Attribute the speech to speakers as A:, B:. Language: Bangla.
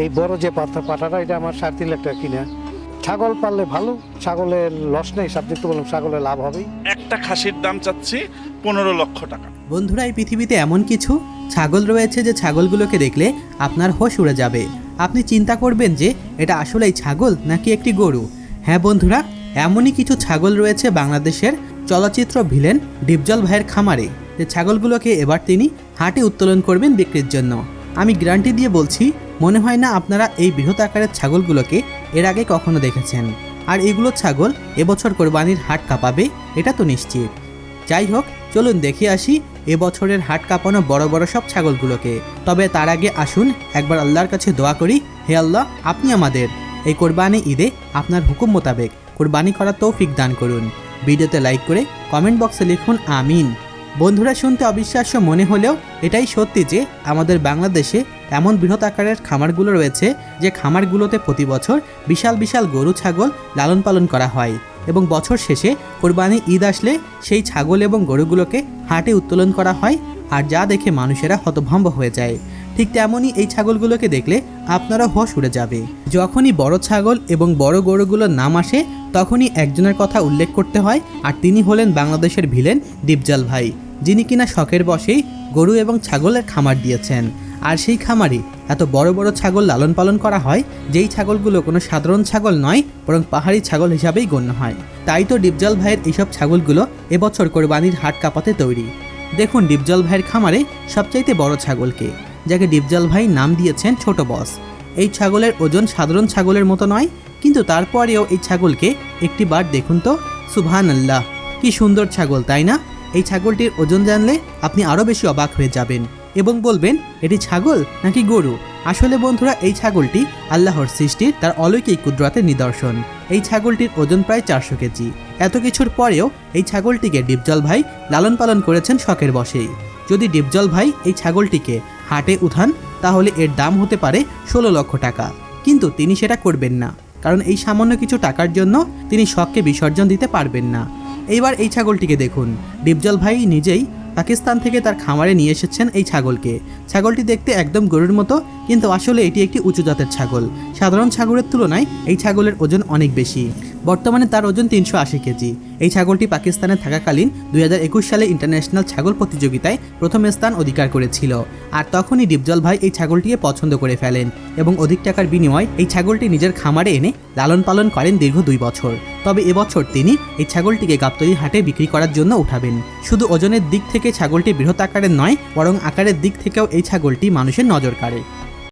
A: এই বড় যে পাতা পাটাটা এটা আমার সাড়ে তিন লাখ টাকা কিনা। ছাগল পাললে ভালো ছাগলের লস নেই সাবজেক্ট বললাম ছাগলের লাভ হবেই।
B: একটা খাসির দাম চাচ্ছি পনেরো লক্ষ টাকা।
C: বন্ধুরা এই পৃথিবীতে এমন কিছু? ছাগল রয়েছে যে ছাগলগুলোকে দেখলে আপনার হোশ উড়ে যাবে। আপনি চিন্তা করবেন যে এটা আসলেই ছাগল নাকি একটি গরু? হ্যাঁ বন্ধুরা এমনই কিছু ছাগল রয়েছে বাংলাদেশের চলচ্চিত্র ভিলেন ডিপজল ভাইয়ের খামারে। যে ছাগলগুলোকে এবার তিনি হাটে উত্তোলন করবেন বিক্রির জন্য। আমি গ্যারান্টি দিয়ে বলছি মনে হয় না আপনারা এই বৃহৎ আকারের ছাগলগুলোকে এর আগে কখনো দেখেছেন। আর এগুলো ছাগল এবছর কোরবানির হাট কাঁপাবে, এটা তো নিশ্চিত। যাই হোক, চলুন দেখে আসি এবছরের হাট কাঁপানো বড় বড় সব ছাগলগুলোকে। তবে তার আগে আসুন, একবার আল্লাহর কাছে দোয়া করি, হে আল্লাহ, আপনি আমাদের। এই কোরবানি ঈদে আপনার হুকুম মোতাবেক কোরবানি করার তৌফিক দান করুন। ভিডিওতে লাইক করে কমেন্ট বক্সে লিখুন, আমিন। বন্ধুরা শুনতে অবিশ্বাস্য মনে হলেও এটাই সত্যি যে আমাদের বাংলাদেশে এমন বৃহৎ আকারের খামারগুলো রয়েছে যে খামারগুলোতে প্রতি বছর বিশাল বিশাল গরু, ছাগল লালন পালন করা হয় এবং বছর শেষে কোরবানি ঈদ আসলে সেই ছাগল এবং গরুগুলোকে হাটে উত্তোলন করা হয় আর যা দেখে মানুষেরা হতভম্ব হয়ে যায়। ঠিক তেমনই এই ছাগলগুলোকে দেখলে আপনারা হোশ উড়ে যাবে। যখনই বড় ছাগল এবং বড় গরুগুলোর নাম আসে, তখনই একজনের কথা উল্লেখ করতে হয় আর তিনি হলেন বাংলাদেশের ভিলেন দীপজাল ভাই। যিনি কিনা শখের বসেই গরু এবং ছাগলের খামার দিয়েছেন। আর সেই খামারে এত বড় বড় ছাগল লালন পালন করা হয়, যেই ছাগলগুলো কোনো সাধারণ ছাগল নয়, বরং পাহাড়ি ছাগল হিসাবেই গণ্য হয়। তাই তো ডিপজল ভাইয়ের এইসব ছাগলগুলো এবছর কোরবানির হাট কাঁপাতে তৈরি। দেখুন ডিপজল ভাইয়ের খামারে সবচাইতে বড় ছাগলকে, যাকে ডিপজল ভাই নাম দিয়েছেন ছোট বস। এই ছাগলের ওজন সাধারণ ছাগলের মতো নয়, কিন্তু তারপরেও এই ছাগলকে একটি বার দেখুন তো সুবহান আল্লাহ কি সুন্দর ছাগল, তাই না? এই ছাগলটির ওজন জানলে আপনি আরও বেশি অবাক হয়ে যাবেন এবং বলবেন, এটি ছাগল নাকি গরু? আসলে বন্ধুরা, এই ছাগলটি আল্লাহর সৃষ্টির তার অলৌকিক কুদরতের নিদর্শন। এই ছাগলটির ওজন প্রায় চারশো কেজি। এত কিছুর পরেও এই ছাগলটিকে ডিপজল ভাই লালন পালন করেছেন শখের বসেই যদি ডিপজল ভাই এই ছাগলটিকে হাটে উঠান, তাহলে এর দাম হতে পারে ষোলো লক্ষ টাকা। কিন্তু তিনি সেটা করবেন না। কারণ এই সামান্য কিছু টাকার জন্য তিনি শখকে বিসর্জন দিতে পারবেন না। এইবার এই ছাগলটিকে দেখুন। ডিপজল ভাই নিজেই পাকিস্তান থেকে তার খামারে নিয়ে এসেছেন এই ছাগলকে। ছাগলটি দেখতে একদম গরুর মতো, কিন্তু আসলে এটি একটি উঁচু জাতের ছাগল। সাধারণ ছাগলের তুলনায় এই ছাগলের ওজন অনেক বেশি। বর্তমানে তার ওজন তিনশো আশি কেজি। এই ছাগলটি পাকিস্তানে থাকাকালীন দুই হাজার একুশ সালে ইন্টারন্যাশনাল ছাগল প্রতিযোগিতায় প্রথম স্থান অধিকার করেছিল। আর তখনই ডিপজল ভাই এই ছাগলটিকে পছন্দ করে ফেলেন এবং অধিক টাকার বিনিময় এই ছাগলটি নিজের খামারে এনে লালন পালন করেন দীর্ঘ দুই বছর। তবে এবছর তিনি এই ছাগলটিকে গাবতলি হাটে বিক্রি করার জন্য উঠাবেন। শুধু ওজনের দিক থেকে ছাগলটি বৃহৎ আকারের নয়, বরং আকারের দিক থেকেও এই ছাগলটি মানুষের নজর কাড়ে।